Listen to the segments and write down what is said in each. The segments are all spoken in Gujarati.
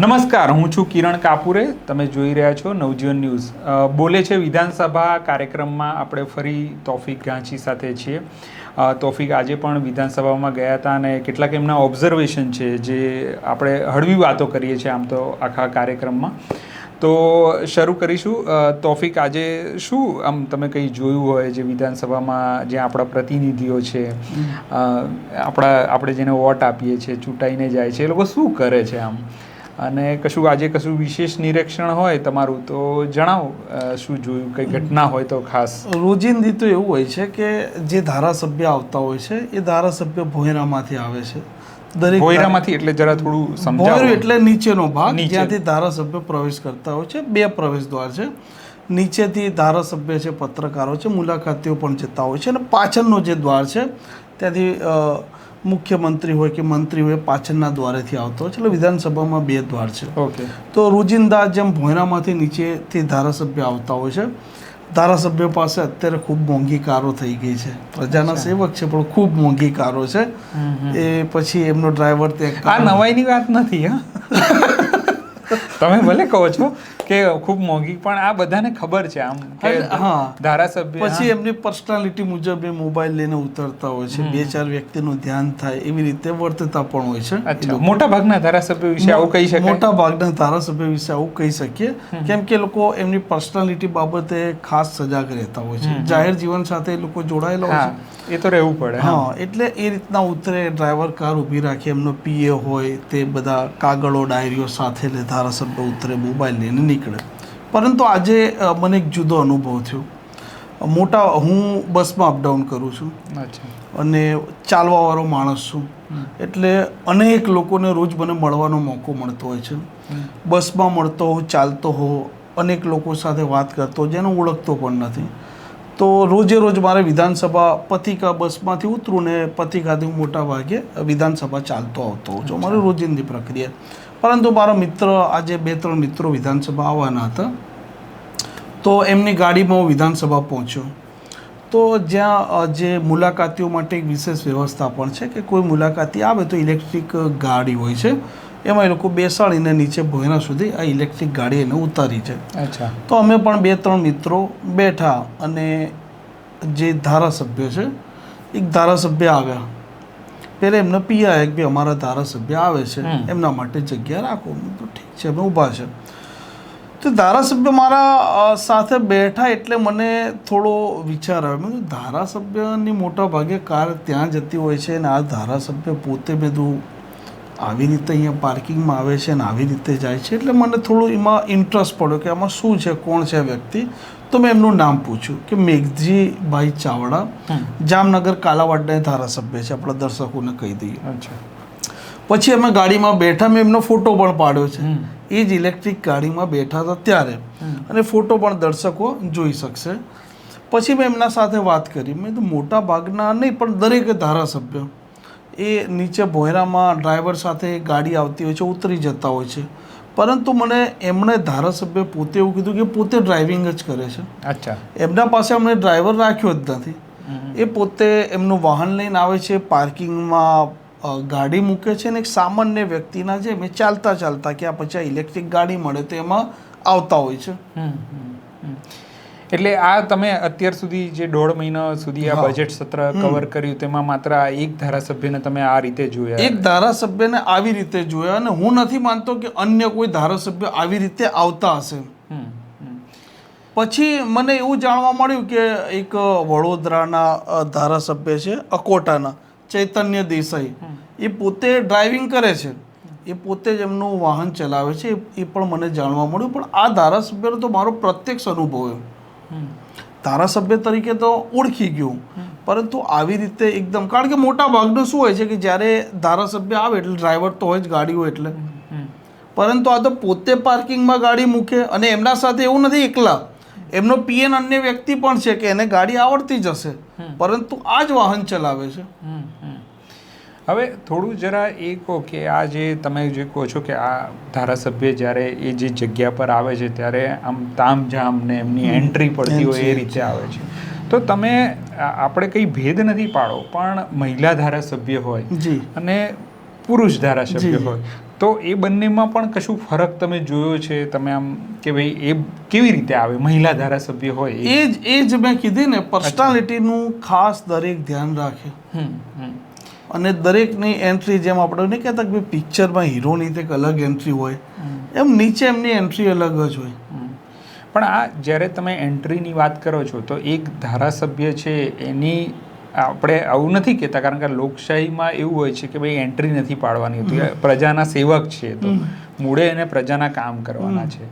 નમસ્કાર હું છું કિરણ કાપુરે. તમે જોઈ રહ્યા છો નવજીવન ન્યૂઝ. બોલે છે વિધાનસભા કાર્યક્રમમાં આપણે ફરી તોફિક ગાંચી સાથે છીએ. તોફિક આજે પણ વિધાનસભામાં ગયા હતા અને કેટલાક એમના ઓબ્ઝર્વેશન છે જે આપણે હળવી વાતો કરીએ છીએ આમ તો આખા કાર્યક્રમમાં. તો શરૂ કરીશું. તોફિક આજે શું આમ તમે કંઈ જોયું હોય જે વિધાનસભામાં જે આપણા પ્રતિનિધિઓ છે? આપણા આપણે જેને વોટ આપીએ છીએ ચૂંટાઈને જાય છે એ લોકો શું કરે છે આમ? અને કશું આજે કશું વિશેષ નિરીક્ષણ હોય તમારું તો જણાવો શું જોયું? કંઈ ઘટના હોય તો ખાસ. રોજિંદી તો એવું હોય છે કે જે ધારાસભ્ય આવતા હોય છે એ ધારાસભ્ય ભોયરામાંથી આવે છે. દરેક ભોયરામાંથી એટલે જરા થોડું સમજાવો. એટલે નીચેનો ભાગ જ્યાંથી ધારાસભ્ય પ્રવેશ કરતા હોય છે બે પ્રવેશ દ્વાર છે. નીચેથી ધારાસભ્ય છે પત્રકારો છે મુલાકાતીઓ પણ જતા હોય છે અને પાછળનો જે દ્વાર છે ત્યાંથી મુખ્યમંત્રી હોય કે મંત્રી હોય પાછળના દ્વારેથી આવતો હોય છે એટલે વિધાનસભામાં બે દ્વાર છે. ઓકે. તો રોજિંદા જેમ ભોયરામાંથી નીચેથી ધારાસભ્ય આવતા હોય છે ધારાસભ્ય પાસે અત્યારે ખૂબ મોંઘી કારો થઈ ગઈ છે. પ્રજાના સેવક છે પણ ખૂબ મોંઘી કારો છે. એ પછી એમનો ડ્રાઈવર તે આ નવાઈની વાત નથી હા? તમે ભલે કહો છો કે ખૂબ મોંઘી પણ આ બધાને ખબર છે આમ હા. ધારાસભ્ય પછી એમની પર્સનાલિટી મુજબ એ મોબાઈલ લઈને ઉતરતા હોય છે. બે ચાર વ્યક્તિનું ધ્યાન થાય એવી રીતે વર્તતા પણ હોય છે. અચ્છા મોટા ભાગના ધારાસભ્ય વિશે આવું કહી શકાય? મોટા ભાગના ધારાસભ્ય વિશે આવું કહી શકીએ. કેમ કે લોકો એમની પર્સનાલિટી બાબતે ખાસ સજાગ રહેતા હોય છે. જાહેર જીવન સાથે એ લોકો જોડાયેલા હોય છે. એ તો રહેવું પડે હા. એટલે એ રીતના ઉતરે ડ્રાઈવર કાર ઊભી રાખી એમનો પીએ હોય તે બધા કાગળો ડાયરીઓ સાથે લે ધારાસભ્ય ઉતરે મોબાઈલ લઈને નીકળે પરંતુ આજે મને એક જુદો અનુભવ થયો. મોટા હું બસમાં અપડાઉન કરું છું. અને ચાલવાવાળો માણસ છું. એટલે અનેક લોકોને રોજ મને મળવાનો મોકો મળતો હોય છે. બસમાં મળતો હોઉં ચાલતો હોઉં અનેક લોકો સાથે વાત કરતો જેને ઓળખતો પણ નથી. તો રોજે રોજ મારે વિધાનસભા પથિકા બસમાંથી ઉતરું ને પતિકાથી હું મોટા ભાગે વિધાનસભા ચાલતો આવતો હોઉં છું. મારી રોજિંદી પ્રક્રિયા. પરંતુ મારો મિત્ર આજે બે ત્રણ મિત્રો વિધાનસભા આવવાના હતા. તો એમની ગાડીમાં હું વિધાનસભા પહોંચ્યો. તો જ્યાં જે મુલાકાતીઓ માટે એક વિશેષ વ્યવસ્થા પણ છે કે કોઈ મુલાકાતી આવે તો ઇલેક્ટ્રિક ગાડી હોય છે. એમાં એ લોકો બેસાડીને નીચે ભોયના સુધી આ ઇલેક્ટ્રિક ગાડી એને ઉતારી છે. અચ્છા. તો અમે પણ બે ત્રણ મિત્રો બેઠા અને જે ધારાસભ્ય છે એક ધારાસભ્ય આવ્યા. પહેલાં એમને પિયા એક ભાઈ અમારા ધારાસભ્ય આવે છે એમના માટે જગ્યા રાખો. તો ઠીક છે અમે ઊભા છે. તો ધારાસભ્ય મારા સાથે બેઠા એટલે મને થોડો વિચાર આવ્યો. મેં ધારાસભ્યની મોટા ભાગે કાર ત્યાં જતી હોય છે અને આ ધારાસભ્ય પોતે બધું આવી રીતે અહીંયા પાર્કિંગમાં આવે છે અને આવી રીતે જાય છે એટલે મને થોડું એમાં ઇન્ટરેસ્ટ પડ્યો કે આમાં શું છે કોણ છે વ્યક્તિ? તો મેં એમનું નામ પૂછ્યું કે મેઘજીભાઈ ચાવડા. જામનગર કાલાવાડના ધારાસભ્ય છે આપણા દર્શકોને કહી દઈએ. અચ્છા. પછી અમે ગાડીમાં બેઠા મેં એમનો ફોટો પણ પાડ્યો છે. એ જ ઇલેક્ટ્રિક ગાડીમાં બેઠા હતા ત્યારે. અને ફોટો પણ દર્શકો જોઈ શકશે. પછી મેં એમના સાથે વાત કરી. મેં તો મોટા ભાગના નહીં પણ દરેક ધારાસભ્ય. એ નીચે ભોયરામાં ડ્રાઈવર સાથે ગાડી આવતી હોય છે ઉતરી જતા હોય છે. પરંતુ મને એમણે ધારાસભ્ય પોતે એવું કીધું કે પોતે ડ્રાઇવિંગ જ કરે છે. અચ્છા. એમના પાસે અમને ડ્રાઈવર રાખ્યો જ નથી. એ પોતે એમનું વાહન લઈને આવે છે પાર્કિંગમાં ગાડી મૂકે છે ને એક સામાન્ય વ્યક્તિના જે મેં ચાલતા ચાલતા કે આ પછી આ ઇલેક્ટ્રિક ગાડી મળે તો એમાં આવતા હોય છે. એટલે આ તમે અત્યાર સુધી જે દોઢ મહિના સુધી આ બજેટ સત્ર કવર કર્યું તેમાં માત્ર આ એક ધારાસભ્યને તમે આ રીતે જોયા? એક ધારાસભ્યને આવી રીતે જોયા અને હું નથી માનતો કે અન્ય કોઈ ધારાસભ્ય આવી રીતે આવતા હશે. પછી મને એવું જાણવા મળ્યું કે એક વડોદરાના ધારાસભ્ય છે અકોટાના ચૈતન્ય દેસાઈ. એ પોતે ડ્રાઇવિંગ કરે છે. એ પોતે જ એમનું વાહન ચલાવે છે. એ- પણ મને જાણવા મળ્યું. પણ આ ધારાસભ્યનો તો મારો પ્રત્યક્ષ અનુભવ હમ. ધારાસભ્ય તરીકે તો ઓળખી ગયું. પરંતુ આવી રીતે એકદમ કારણ કે મોટા ભાગનું શું હોય છે કે જ્યારે ધારાસભ્ય આવે એટલે ડ્રાઈવર તો હોય જ ગાડી હોય એટલે. પરંતુ આ તો પોતે પાર્કિંગમાં ગાડી મૂકે અને એમના સાથે એવું નથી એકલા. એમનો પીએન અન્ય વ્યક્તિ પણ છે કે એને ગાડી આવડતી જ હશે. પરંતુ આ જ વાહન ચલાવે છે. હવે થોડું જરા એ કહો કે આ જે તમે જે કહો છો કે આ ધારાસભ્ય જ્યારે એ જે જગ્યા પર આવે છે ત્યારે આમ તામઝામ ને એમની એન્ટ્રી પડતી હોય એ રીતે આવે છે. તો તમે આપણે કંઈ ભેદ નથી પાડો પણ મહિલા ધારાસભ્ય હોય અને પુરુષ ધારાસભ્ય હોય તો એ બંનેમાં પણ કશું ફરક તમે જોયો છે? તમે આમ કે ભાઈ એ કેવી રીતે આવે? મહિલા ધારાસભ્ય હોય એ? જ એ જ મેં કીધી ને પર્સનાલિટીનું ખાસ દરેક ધ્યાન રાખે. હમ, હમ, અને દરેકની એન્ટ્રી જેમ આપણે નહીં કહેતા કે પિક્ચરમાં હીરોની એક અલગ એન્ટ્રી હોય. એમ નીચે એમની એન્ટ્રી અલગ જ હોય. પણ આ જ્યારે તમે એન્ટ્રીની વાત કરો છો તો એક ધારાસભ્ય છે એની આપણે આવું નથી કહેતા કારણ કે લોકશાહીમાં એવું હોય છે કે ભાઈ એન્ટ્રી નથી પાડવાની હોતી પ્રજાના સેવક છે તો મૂળે એને પ્રજાના કામ કરવાના છે.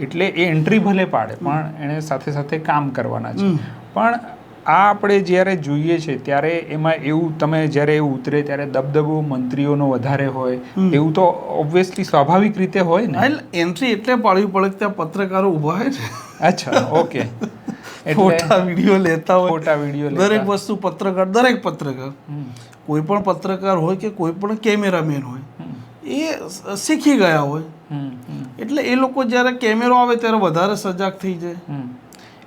એટલે એ એન્ટ્રી ભલે પાડે પણ એને સાથે સાથે કામ કરવાના છે. પણ આ આપણે જ્યારે જોઈએ છે ત્યારે એમાં એવું તમે જ્યારે એવું ઉતરે ત્યારે દબદબો મંત્રીઓનો વધારે હોય એવું તો ઓબ્વિયસલી સ્વાભાવિક રીતે હોય ને? એન્ટ્રી એટલે પાડવી પડે કે ત્યાં પત્રકારો ઊભા હોય છે. અચ્છા ઓકે. ફોટા વીડિયો લેતા હોય. ફોટા વીડિયો દરેક વસ્તુ પત્રકાર દરેક પત્રકાર. કોઈ પણ પત્રકાર હોય કે કોઈ પણ કેમેરામેન હોય એ શીખી ગયા હોય. એટલે એ લોકો જ્યારે કેમેરો આવે ત્યારે વધારે સજાગ થઈ જાય.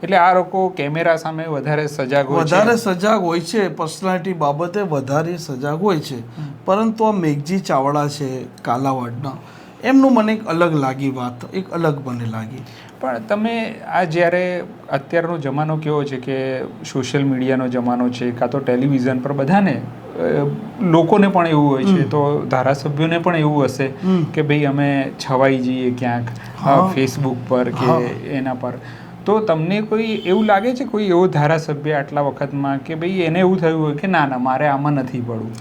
એટલે આ લોકો કેમેરા સામે વધારે સજાગ હોય વધારે સજાગ હોય છે. પર્સનાલિટી બાબતે વધારે સજાગ હોય છે. પરંતુ આ મેઘજી ચાવડા છે કાલાવાડના. એમનું મને એક અલગ લાગી વાત એક અલગ મને લાગી. પણ તમે આ જ્યારે અત્યારનો જમાનો કેવો છે કે સોશિયલ મીડિયાનો જમાનો છે કાં તો ટેલિવિઝન પર બધાને લોકોને પણ એવું હોય છે તો ધારાસભ્યોને પણ એવું હશે કે ભાઈ અમે છવાઈ જઈએ ક્યાંક ફેસબુક પર કે એના પર. તો તમને કોઈ એવું લાગે છે કોઈ એવો ધારાસભ્ય આટલા વખતમાં કે ભાઈ એને એવું થયું હોય કે ના ના મારે આમાં નથી પડવું?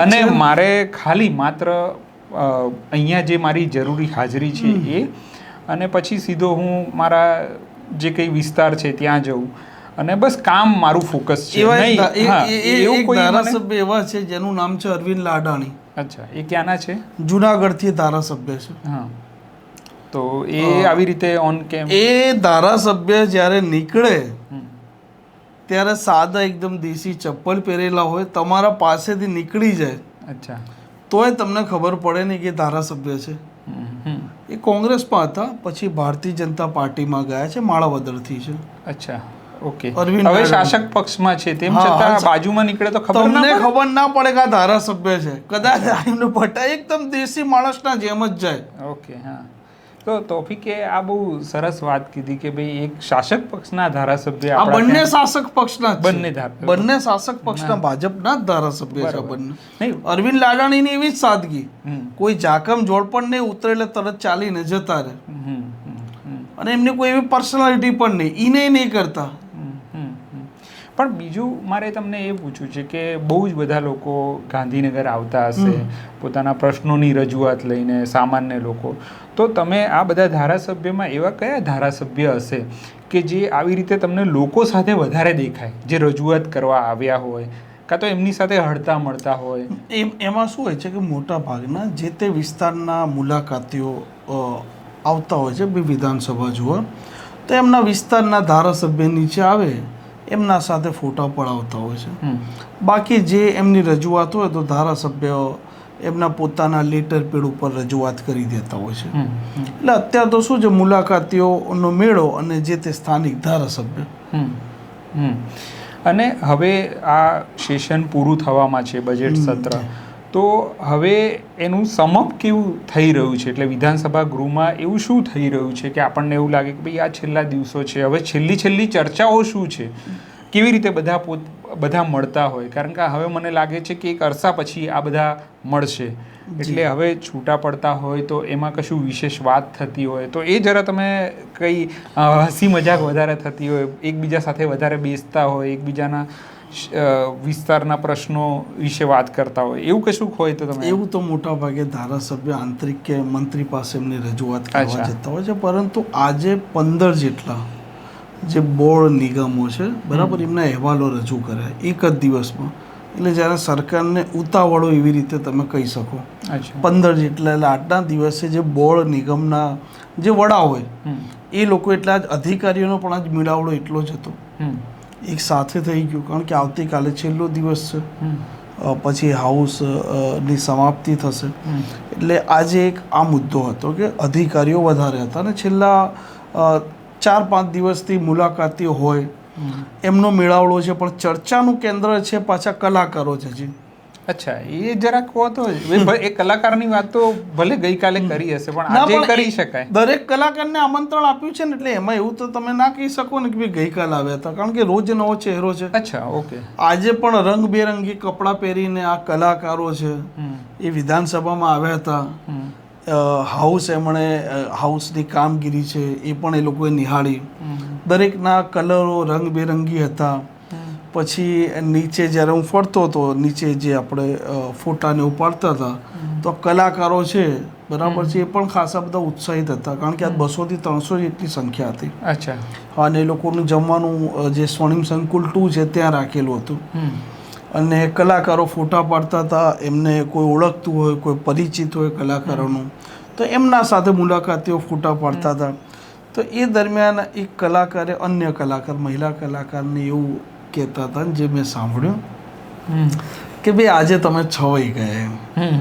અને મારે ખાલી માત્ર અહીંયા જે મારી જરૂરી હાજરી છે એ અને પછી સીધો હું મારા જે કંઈ વિસ્તાર છે ત્યાં જઉં. અને બસ કામ મારું ફોકસ છે. ધારાસભ્ય એવા છે જેનું નામ છે અરવિંદ લાડાણી. અચ્છા એ ક્યાંના છે? જુનાગઢથી ધારાસભ્ય છે. હા. તો એ આવી રીતે ઓન કેમ? એ ધારાસભ્ય જ્યારે નીકળે ત્યારે સાદા એકદમ દેશી ચપ્પલ પહેરેલા હોય તમારા પાસેથી નીકળી જાય. અચ્છા. તોય તમને ખબર પડે નહીં કે ધારાસભ્ય છે. એ કોંગ્રેસમાં હતા પછી ભારતીય જનતા પાર્ટીમાં ગયા છે માળાવદરથી છે. અચ્છા ઓકે. અરવિંદ હવે. શાસક પક્ષમાં છે તેમ છતાં બાજુમાં નીકળે તો ખબર તમને ખબર ના પડે કે આ ધારાસભ્ય છે. કદાચ એમને પટા એકદમ દેશી માણસના જેમ જ જાય. ઓકે હા. તો તોફિકે આ બહુ સરસ વાત કીધી કે ભાઈ એક શાસક પક્ષના ધારાસભ્ય આ બંને શાસક પક્ષના. બંને બંને શાસક પક્ષના ભાજપના ધારાસભ્ય છે. બંને. અરવિંદ લાડાણીની એવી જ સાદગી. કોઈ જાકમ જોડપણ નહીં ઉતરે એટલે તરત ચાલીને જતા રહે. અને એમની કોઈ એવી પર્સનાલિટી પણ નહીં. એને નહીં કરતા. પણ બીજું મારે તમને એ પૂછવું છે કે બહુ જ બધા લોકો ગાંધીનગર આવતા હશે પોતાના પ્રશ્નોની રજૂઆત લઈને સામાન્ય લોકો. તો તમે આ બધા ધારાસભ્યમાં એવા કયા ધારાસભ્ય હશે કે જે આવી રીતે તમને લોકો સાથે વધારે દેખાય જે રજૂઆત કરવા આવ્યા હોય કાં તો એમની સાથે હળતા મળતા હોય? એમ એમાં શું હોય છે કે મોટા ભાગના જે તે વિસ્તારના મુલાકાતીઓ આવતા હોય છે વિધાનસભા જુઓ તો એમના વિસ્તારના ધારાસભ્ય નીચે આવે એમના સાથે ફોટા પડાવતા હોય છે. બાકી જે એમની રજૂઆત હોય તો ધારાસભ્ય એમના પોતાના લેટર પેડ ઉપર રજૂઆત કરી દેતા હોય છે. એટલે અત્યારે તો શું છે મુલાકાતીઓનો મેળો અને જે તે સ્થાનિક ધારાસભ્ય. હમ, હમ. અને હવે આ સેશન પૂરું થવામાં છે બજેટ સત્ર. તો હવે એનું સમપ કેવું થઈ રહ્યું છે? એટલે વિધાનસભા ગૃહમાં એવું શું થઈ રહ્યું છે કે આપણને એવું લાગે કે ભાઈ આ છેલ્લા દિવસો છે હવે છેલ્લી છેલ્લી ચર્ચાઓ શું છે? કેવી રીતે બધા પોત બધા મળતા હોય? કારણ કે હવે મને લાગે છે કે એક અરસા પછી આ બધા મળશે. એટલે હવે છૂટા પડતા હોય તો એમાં કશું વિશેષ વાત થતી હોય? તો એ જરા તમે કંઈ હસી મજાક વધારે થતી હોય એકબીજા સાથે વધારે બેસતા હોય એકબીજાના વિસ્તારના પ્રશ્નો વિશે વાત કરતા હોય. એવું કશું હોય તો તમે? એવું તો મોટા ભાગે ધારાસભ્ય આંતરિક કે મંત્રી પાસે એમની રજૂઆત કરવા જતા હોય છે પરંતુ આજે પંદર જેટલા જે બોર્ડ નિગમો છે બરાબર એમના અહેવાલો રજૂ કર્યા એક જ દિવસમાં. એટલે જ્યારે સરકારને ઉતાવળો એવી રીતે તમે કહી શકો. પંદર જેટલા એટલે આટલા દિવસે જે બોર્ડ નિગમના જે વડા હોય એ લોકો એટલા જ અધિકારીઓનો પણ આજ મિલાવડો એટલો જ હતો. એક સાથે થઈ ગયું કારણ કે આવતીકાલે છેલ્લો દિવસ છે. પછી હાઉસની સમાપ્તિ થશે. એટલે આજે એક આ મુદ્દો હતો કે અધિકારીઓ વધારે હતા અને છેલ્લા ચાર પાંચ દિવસથી મુલાકાતીઓ હોય. એમનો મેળાવડો છે પણ ચર્ચાનું કેન્દ્ર છે પાછા કલાકારો છે જી. અચ્છા એ જરાક કહો તો એ કલાકારની વાત તો ભલે ગઈકાલે કરી હશે પણ આજે કરી શકાય. દરેક કલાકારને આમંત્રણ આપ્યું છે ને એટલે એમાં એવું તો તમે ના કહી શકો ને કે ભાઈ ગઈકાલ આવ્યા હતા કારણ કે રોજ નવો ચહેરો છે. અચ્છા ઓકે. આજે પણ રંગબેરંગી કપડાં પહેરીને આ કલાકારો છે એ વિધાનસભામાં આવ્યા હતા. હાઉસ એમણે હાઉસની કામગીરી છે એ પણ એ લોકોએ નિહાળી. દરેકના કલરો રંગબેરંગી હતા. પછી નીચે જ્યારે હું ફરતો હતો નીચે જે આપણે ફોટાને ઉપાડતા હતા તો કલાકારો છે બરાબર છે એ પણ ખાસા બધા ઉત્સાહિત હતા કારણ કે આ બસોથી ત્રણસો જેટલી સંખ્યા હતી. અચ્છા. અને એ લોકોનું જમવાનું જે સ્વર્ણિમ સંકુલ ટુ છે ત્યાં રાખેલું હતું. અને કલાકારો ફોટા પાડતા હતા એમને કોઈ ઓળખતું હોય કોઈ પરિચિત હોય કલાકારોનું તો એમના સાથે મુલાકાતીઓ ફોટા પાડતા હતા. તો એ દરમિયાન એક કલાકારે અન્ય કલાકાર મહિલા કલાકારને એવું કહેતા હતા જે મેં સાંભળ્યું કે ભાઈ આજે તમે છવાઈ ગયા એમ.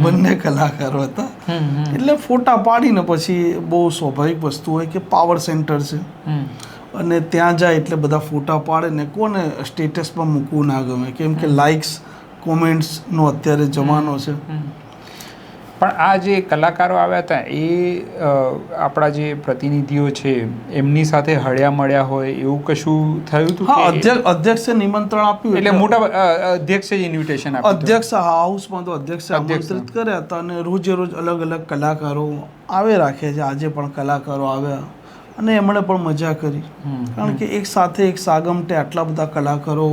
બંને કલાકારો હતા. એટલે ફોટા પાડીને પછી બહુ સ્વાભાવિક વસ્તુ હોય કે પાવર સેન્ટર છે. અને ત્યાં જાય એટલે બધા ફોટા પાડે ને કોને સ્ટેટસમાં મૂકવું ના ગમે. કેમ કે લાઇક્સ કોમેન્ટ્સનો અત્યારે જમાનો છે. પણ આ જે કલાકારો આવ્યા હતા એ આપણા જે પ્રતિનિધિઓ છે એમની સાથે હળ્યા મળ્યા હોય એવું કશું થયું હતું અધ્યક્ષ અધ્યક્ષે નિમંત્રણ આપ્યું એટલે મોટા અધ્યક્ષે ઇન્વિટેશન આપ્યું અધ્યક્ષ હાઉસમાં તો અધ્યક્ષે અધ્યક્ષ. આમંત્રિત કર્યા હતા અને રોજે રોજ અલગ અલગ કલાકારો આવે રાખે છે. આજે પણ કલાકારો આવ્યા અને એમણે પણ મજા કરી. કારણ કે એક સાથે એક સાગમટે આટલા બધા કલાકારો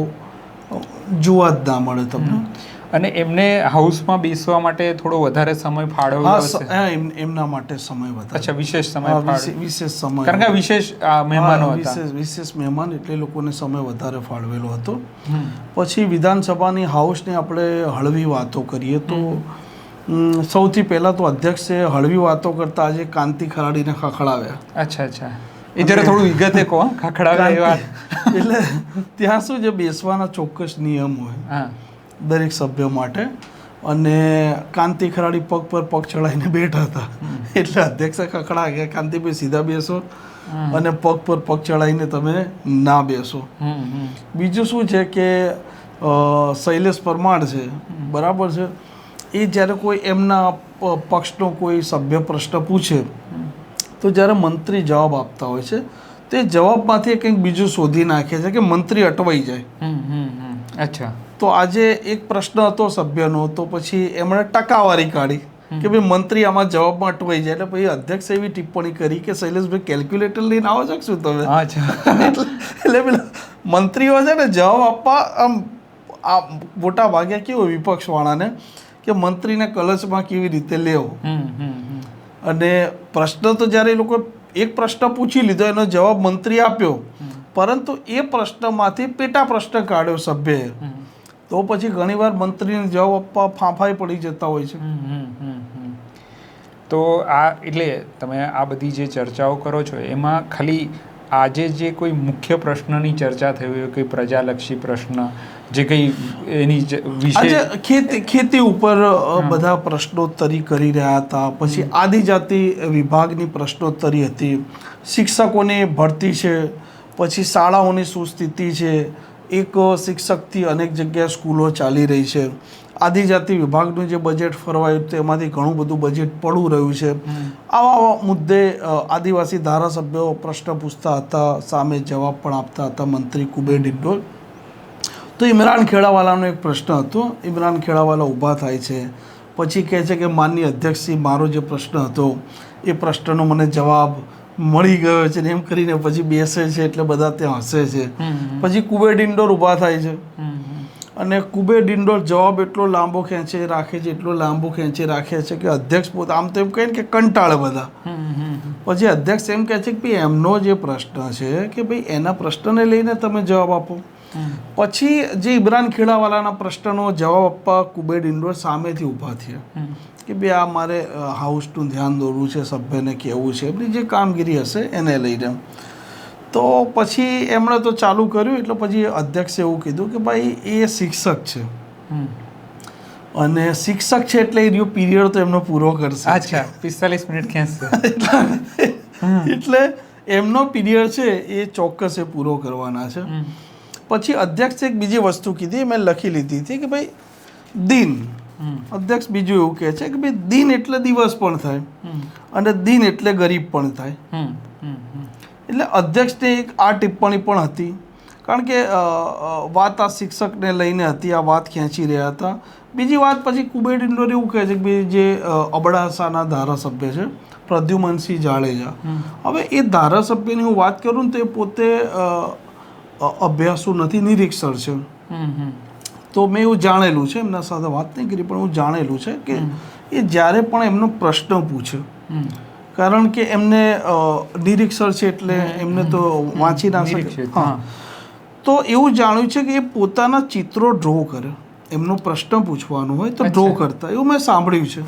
જોવા જ ના મળે તમને. અને એમને હાઉસમાં બેસવા માટે થોડો વધારે સમય ફાળવ્યો હશે? એમના માટે સમય વધારે. અચ્છા વિશેષ સમય વિશેષ સમય. કારણ કે વિશેષ મહેમાનો હતા. વિશેષ વિશેષ મહેમાન એટલે લોકોને સમય વધારે ફાળવેલો હતો. પછી વિધાનસભાની હાઉસની આપણે હળવી વાતો કરીએ તો સૌથી પહેલાં તો અધ્યક્ષે હળવી વાતો કરતા આજે કાંતિ ખરાડીને ખખડાવ્યા. અચ્છા અચ્છા. એ જરા થોડું વિગતે કહો ખખડાવે એટલે ત્યાં શું છે બેસવાના ચોક્કસ નિયમ હોય. હા. દરેક સભ્ય માટે. અને કાંતિ ખરાડી પગ પર પગ ચડાવીને બેઠા હતા. એટલે અધ્યક્ષે ખખડા કે કાંતિભાઈ સીધા બેસો અને પગ પર પગ ચડાવીને તમે ના બેસો. બીજું શું છે કે શૈલેષ પરમાર છે બરાબર છે? એ જ્યારે કોઈ એમના પક્ષનો કોઈ સભ્ય પ્રશ્ન પૂછે તો જ્યારે મંત્રી જવાબ આપતા હોય છે તે જવાબમાંથી કંઈક બીજું શોધી નાખે છે કે મંત્રી અટવાઈ જાય. અચ્છા. તો આજે એક પ્રશ્ન હતો સભ્યનો તો પછી એમણે ટકાવારી કાઢી કે ભાઈ મંત્રી આમાં જવાબમાં અટવાઈ જાય. એટલે પછી અધ્યક્ષ એવી ટિપ્પણી કરી કે શૈલેષભાઈ કેલ્ક્યુલેટર લઈને આવો છો શું તમે? એટલે પેલા મંત્રીઓ છે ને જવાબ આપવા આમ આ મોટા ભાગે કેવું વિપક્ષવાળાને કે મંત્રીને કલશમાં કેવી રીતે લેવો? અને પ્રશ્ન તો જ્યારે એ લોકો એક પ્રશ્ન પૂછી લીધો એનો જવાબ મંત્રી આપ્યો. પરંતુ એ પ્રશ્નમાંથી પેટા પ્રશ્ન કાઢ્યો સભ્યએ. તો પછી ઘણીવાર મંત્રીને જવાબ આપવા ફાંફાઈ પડી જતા હોય છે. તો આ એટલે તમે આ બધી જે ચર્ચાઓ કરો છો એમાં ખાલી આજે જે કોઈ મુખ્ય પ્રશ્નની ચર્ચા થઈ હોય કોઈ પ્રજાલક્ષી પ્રશ્ન જે કંઈ એની વિશે ખેતી ખેતી ઉપર બધા પ્રશ્નોત્તરી કરી રહ્યા હતા. પછી આદિજાતિ વિભાગની પ્રશ્નોત્તરી હતી. શિક્ષકોની ભરતી છે. પછી શાળાઓની શું સ્થિતિ છે. એક શિક્ષકથી અનેક જગ્યાએ સ્કૂલો ચાલી રહી છે. આદિજાતિ વિભાગનું જે બજેટ ફરવાયું તેમાંથી ઘણું બધું બજેટ પડવું રહ્યું છે. આવા આવા મુદ્દે આદિવાસી ધારાસભ્યો પ્રશ્ન પૂછતા હતા, સામે જવાબ પણ આપતા હતા મંત્રી કુબેર ડિંડોર તો ઇમરાન ખેડાવાલાનો એક પ્રશ્ન હતો. ઇમરાન ખેડાવાલા ઊભા થાય છે. પછી કહે છે કે, માનનીય અધ્યક્ષજી મારો જે પ્રશ્ન હતો, એ પ્રશ્નનો મને જવાબ મળી ગયો છે ને એમ કરીને પછી બેસે છે એટલે બધા ત્યાં હસે છે. પછી કુબેર ડિંડોર ઊભા થાય છે. અને કુબેર ડિંડોર જવાબ એટલો લાંબો ખેંચે રાખે છે એટલો લાંબો ખેંચે રાખે છે કે અધ્યક્ષ પોતે આમ તો એમ કહે કે કંટાળે બધા. પછી અધ્યક્ષ એમ કહે છે કે ભાઈ એમનો જે પ્રશ્ન છે કે ભાઈ એના પ્રશ્નને લઈને તમે જવાબ આપો. પછી જે ઇમરાન ખેડાવાલાના પ્રશ્નનો જવાબ આપવા કુબેર ડિંડોર સામેથી ઊભા થયા. કે ભાઈ આ મારે હાઉસનું ધ્યાન દોરવું છે સભ્યને કહેવું છે એમની જે કામગીરી હશે એને લઈને. તો પછી એમણે તો ચાલુ કર્યું એટલે પછી અધ્યક્ષે એવું કીધું કે ભાઈ એ શિક્ષક છે. અને શિક્ષક છે એટલે એ રહ્યો પીરિયડ તો એમનો પૂરો કરશે. અચ્છા પિસ્તાલીસ મિનિટ ખેંચશે. એટલે એમનો પીરિયડ છે એ ચોક્કસ એ પૂરો કરવાના છે. પછી અધ્યક્ષે એક બીજી વસ્તુ કીધી મેં લખી લીધી હતી કે ભાઈ દિન. અધ્યક્ષ બીજું એવું કહે છે કે ભાઈ દિન એટલે દિવસ પણ થાય અને દિન એટલે ગરીબ પણ થાય. એટલે અધ્યક્ષને એક આ ટિપ્પણી પણ હતી. કારણ કે વાત આ શિક્ષકને લઈને હતી આ વાત ખેંચી રહ્યા હતા. બીજી વાત પછી કુબેર ઇન્ડોર એવું કહે છે કે જે અબડાસાના ધારાસભ્ય છે પ્રદ્યુમનસિંહ જાડેજા. હવે એ ધારાસભ્યની હું વાત કરું ને તો એ પોતે અભ્યાસુ નથી નિરીક્ષર છે. તો મેં એવું જાણેલું છે એમના સાથે વાત નહીં કરી પણ હું જાણેલું છે કે એ જ્યારે પણ એમનો પ્રશ્ન પૂછે. કારણ કે એમને નિરીક્ષર છે એટલે એમને તો વાંચી ના શકે. હા. તો એવું જાણ્યું છે કે એ પોતાના ચિત્રો ડ્રો કરે. એમનો પ્રશ્ન પૂછવાનો હોય તો ડ્રો કરતા. એવું મેં સાંભળ્યું છે.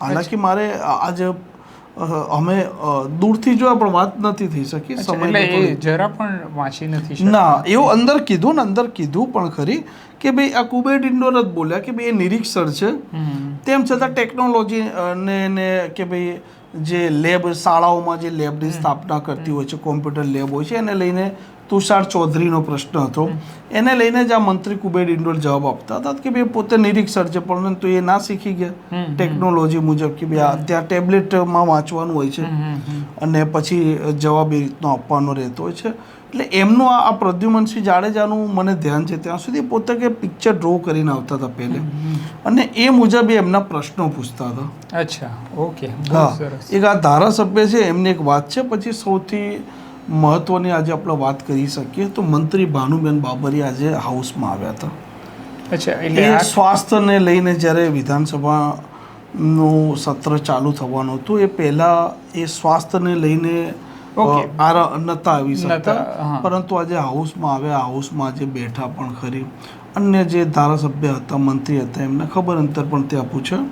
હાલાકી મારે આજ અમે દૂરથી જોયા પણ વાત નથી થઈ શકી. સમય જરા પણ વાંચી નથી ના એવું અંદર કીધું ને અંદર કીધું પણ ખરી કે ભાઈ આ કુબેર ઇન્ડોર જ બોલ્યા કે ભાઈ એ નિરીક્ષર છે. તેમ છતાં ટેકનોલોજી ને ને કે ભાઈ જે લેબ શાળાઓમાં જે લેબની સ્થાપના કરતી હોય છે કોમ્પ્યુટર લેબ હોય છે એને લઈને તુષાર ચૌધરીનો પ્રશ્ન હતો. એને લઈને જ આ મંત્રી કુબેર ઇન્ડોર જવાબ આપતા હતા કે ભાઈ પોતે નિરીક્ષર છે પરંતુ એ ના શીખી ગયા. ટેકનોલોજી મુજબ કે ભાઈ ત્યાં ટેબ્લેટમાં વાંચવાનું હોય છે. અને પછી જવાબ એ રીતનો આપવાનો રહેતો હોય છે. એટલે એમનું આ પ્રદ્યુમનસિંહ જાડેજાનું મને ધ્યાન છે ત્યાં સુધી પોતે કે પિક્ચર ડ્રો કરીને આવતા હતા પહેલે. અને એ મુજબ એમના પ્રશ્નો પૂછતા હતા. અચ્છા ઓકે. હા. એક આ ધારાસભ્ય છે એમની એક વાત છે પછી સૌથી મહત્વની આજે આપણે વાત કરી શકીએ તો મંત્રી ભાનુબેન બાબરી આજે હાઉસમાં આવ્યા હતા. અચ્છા એટલે સ્વાસ્થ્યને લઈને જ્યારે વિધાનસભાનું સત્ર ચાલુ થવાનું હતું એ પહેલા એ સ્વાસ્થ્યને લઈને નતા આવી શકતા. પરંતુ આજે હાઉસમાં આવ્યા હાઉસમાં આજે બેઠા પણ ખરી. અન્ય જે ધારાસભ્ય હતા મંત્રી હતા એમને ખબર અંતર પણ ત્યાં પૂછ્યા.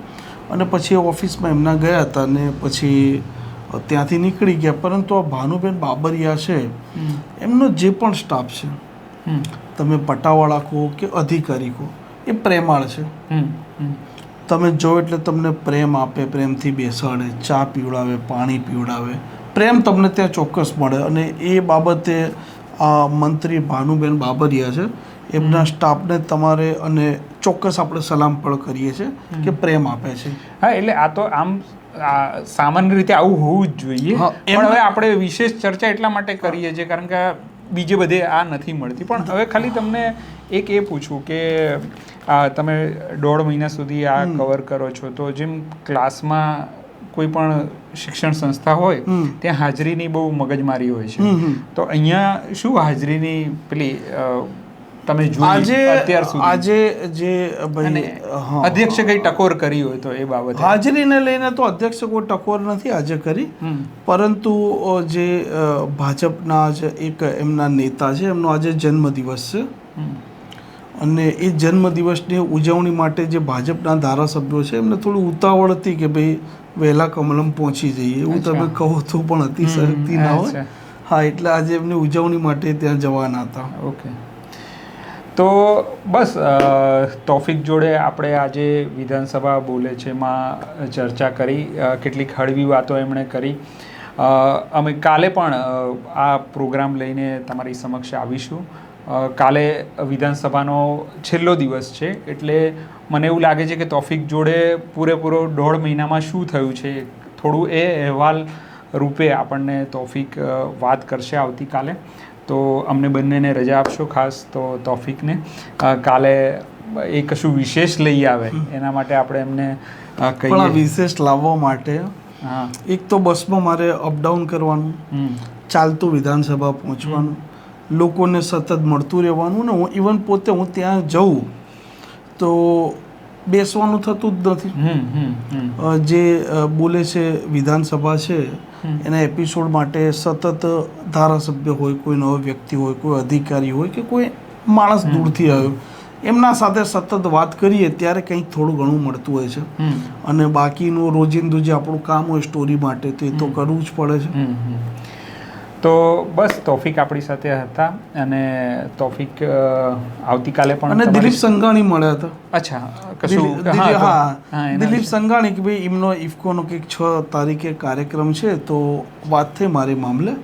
અને પછી ઓફિસમાં એમના ગયા હતા અને પછી ત્યાંથી નીકળી ગયા. પરંતુ આ ભાનુબેન બાબરિયા છે એમનો જે પણ સ્ટાફ છે તમે પટાવાળા કહો કે અધિકારી કહો એ પ્રેમાળ છે. તમે જો એટલે તમને પ્રેમ આપે પ્રેમથી બેસાડે ચા પીવડાવે પાણી પીવડાવે પ્રેમ તમને ત્યાં ચોક્કસ મળે. અને એ બાબતે આ મંત્રી ભાનુબેન બાબરિયા છે એમના સ્ટાફને તમારે અને ચોક્કસ આપણે સલામ પણ કરીએ છીએ કે પ્રેમ આપે છે. હા એટલે આ તો આમ સામાન્ય રીતે આવું હોવું જ જોઈએ. પણ હવે આપણે વિશેષ ચર્ચા એટલા માટે કરીએ છીએ કારણ કે બીજે બધે આ નથી મળતી. પણ હવે ખાલી તમને એક એ પૂછું કે તમે દોઢ મહિના સુધી આ કવર કરો છો તો જેમ ક્લાસમાં કોઈ પણ શિક્ષણ સંસ્થા હોય ત્યાં હાજરીની બહુ મગજમારી હોય છે. તો અહીંયા શું હાજરીની પેલી તમે આજે અત્યાર સુધી. આજે જે ભાઈ અધ્યક્ષે કઈ ટકોર કરી હોય તો એ બાબત. હાજરીને લઈને તો અધ્યક્ષ કોઈ ટકોર નથી આજે કરી. પરંતુ જે ભાજપના જ એક એમના નેતા છે એમનો આજે જન્મદિવસ છે. અને એ જન્મદિવસની ઉજવણી માટે જે ભાજપના ધારાસભ્યો છે એમને થોડી ઉતાવળ હતી કે ભાઈ વહેલા કમલમ પહોંચી જઈએ. એવું તમે કહો તો પણ અતિશક્તિ ના હોય. હા એટલે આજે એમની ઉજવણી માટે ત્યાં જવાના હતા. ઓકે. તો બસ તોફિક જોડે આપણે આજે વિધાનસભા બોલે છે માં ચર્ચા કરી કેટલીક હળવી વાતો એમણે કરી. અમે કાલે પણ આ પ્રોગ્રામ લઈને તમારી સમક્ષ આવીશું. કાલે વિધાનસભાનો છેલ્લો દિવસ છે, એટલે મને એવું લાગે છે કે તોફિક જોડે પૂરેપૂરો દોઢ મહિનામાં શું થયું છે, થોડું એ અહેવાલ રૂપે આપણને તોફિક વાત કરશે આવતીકાલે. તો અમને બંનેને રજા આપશો ખાસ તો તોફિકને. કાલે એ કશું વિશેષ લઈ આવે એના માટે આપણે એમને કહીએ. વિશેષ લાવવા માટે હા. એક તો બસમાં મારે અપડાઉન કરવાનું ચાલતું વિધાનસભા પહોંચવાનું લોકોને સતત મળતું રહેવાનું ને હું ઇવન પોતે હું ત્યાં જઉં તો બેસવાનું થતું જ નથી. જે બોલે છે વિધાનસભા છે. એના એપિસોડ માટે સતત ધારાસભ્ય હોય કોઈ નવો વ્યક્તિ હોય કોઈ અધિકારી હોય કે કોઈ માણસ દૂરથી આવ્યો. એમના સાથે સતત વાત કરીએ ત્યારે કંઈક થોડું ઘણું મળતું હોય છે. અને બાકીનું રોજિંદુ જે આપણું કામ હોય સ્ટોરી માટે તો એ તો કરવું જ પડે છે. તો બસ તોફિક આપણી સાથે હતા અને તોફિક આવતીકાલે પણ અને દિલીપ સંઘાણી મળ્યા હતા. અચ્છા કશું હા, દિલીપ-. સંઘાણી કે ભાઈ એમનો ઇફકોનો કંઈક છ તારીખે કાર્યક્રમ છે તો વાત થઈ મારી મામલે.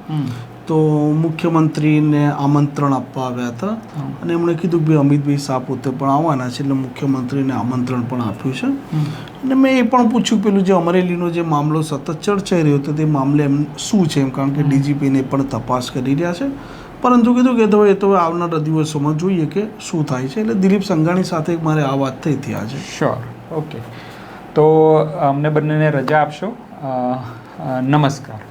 તો મુખ્યમંત્રીને આમંત્રણ આપવા આવ્યા હતા અને એમણે કીધું કે ભાઈ અમિતભાઈ શાહ પોતે પણ આવવાના છે એટલે મુખ્યમંત્રીને આમંત્રણ પણ આપ્યું છે. અને મેં એ પણ પૂછ્યું પેલું જે અમરેલીનો જે મામલો સતત ચર્ચાઈ રહ્યો હતો તે મામલે એમ શું છે એમ? કારણ કે ડીજીપીને પણ તપાસ કરી રહ્યા છે. પરંતુ કીધું કે તો એ તો આવનારા દિવસોમાં જોઈએ કે શું થાય છે. એટલે દિલીપ સંઘાણી સાથે મારે આ વાત થઈ હતી આજે. શ્યોર ઓકે તો અમને બંનેને રજા આપશો. નમસ્કાર.